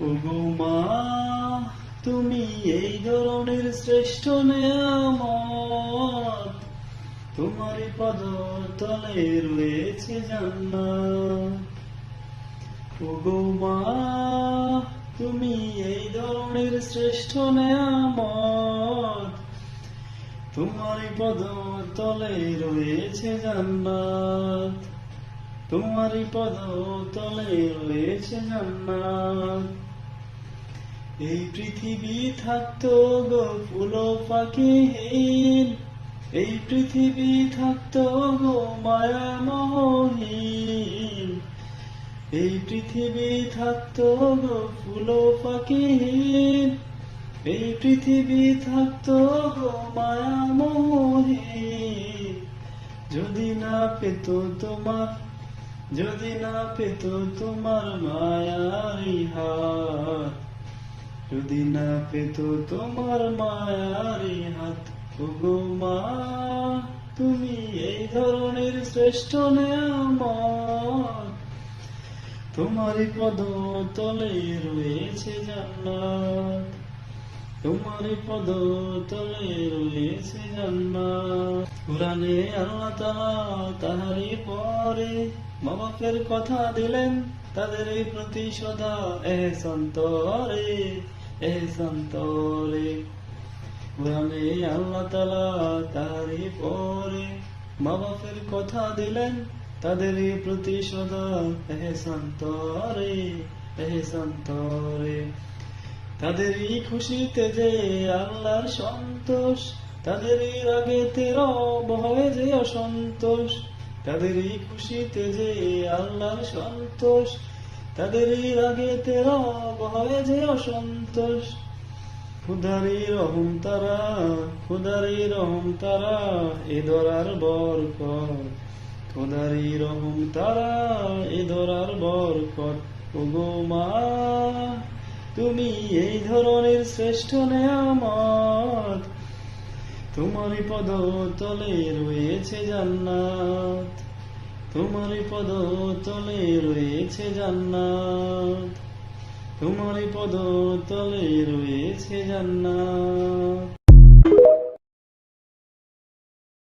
মা, তুমি এই ধরনের শ্রেষ্ঠ নেয়ামত তোমারই পদ তলে রয়েছে জান্নাত তুমি এই ধরনের শ্রেষ্ঠ নেয়ামত তোমারই পদ তলে রয়েছে জান্নাত। তোমারই পদ তলে রয়েছে জান্নাত এই পৃথিবী থাকতো গো ফুল পাখিহীন এই পৃথিবী থাকতো গো মায়া মোহহীন এই পৃথিবী থাকতো গো ফুল পাখিহীন এই পৃথিবী থাকতো গো মায়া মোহহীন যদি না পেত তোমার যদি না পেত তোমার মায়ারি হাত, যদি না পেত তোমার মায়ারি হাত, ওগো মা, তুমি এই ধরনের শ্রেষ্ঠ নেয়ামত। তোমারই পদ তলে রয়েছে জান্নাত। তোমারই পদ তলে রয়েছে কোরআনে আল্লাহ তাআলা তাহারই পরে মা কথা দিলেন, তাদের এই প্রতি সদা এহসান তরে এহসান তরে কোরআনে আল্লাহ তাআলা তাহারই পরে মা কথা দিলেন, তাদের এই প্রতি সদা এহসান তরে এহসান তরে তাদেরই খুশিতে যে আল্লাহর সন্তোষ, তাদেরই রাগে তেরব হয় যে অসন্তোষ, তাদেরই খুশিতে যে আল্লাহর সন্তোষ, তাদেরই রাগে তেরব হয় যে অসন্তোষ। খুদারি রহম তারা, খুদারি রহম তারা, এ ধরার বরকত। খুদারি রহম তারা, এ ধরার বরকত। ওগো মা তুমি এই ধরনের শ্রেষ্ঠ নেয়ামত। তোমারই পদ তলে রয়েছে জান্নাত। তোমারই পদ তলে রয়েছে জান্নাত। তোমারই পদ তলে রয়েছে জান্নাত।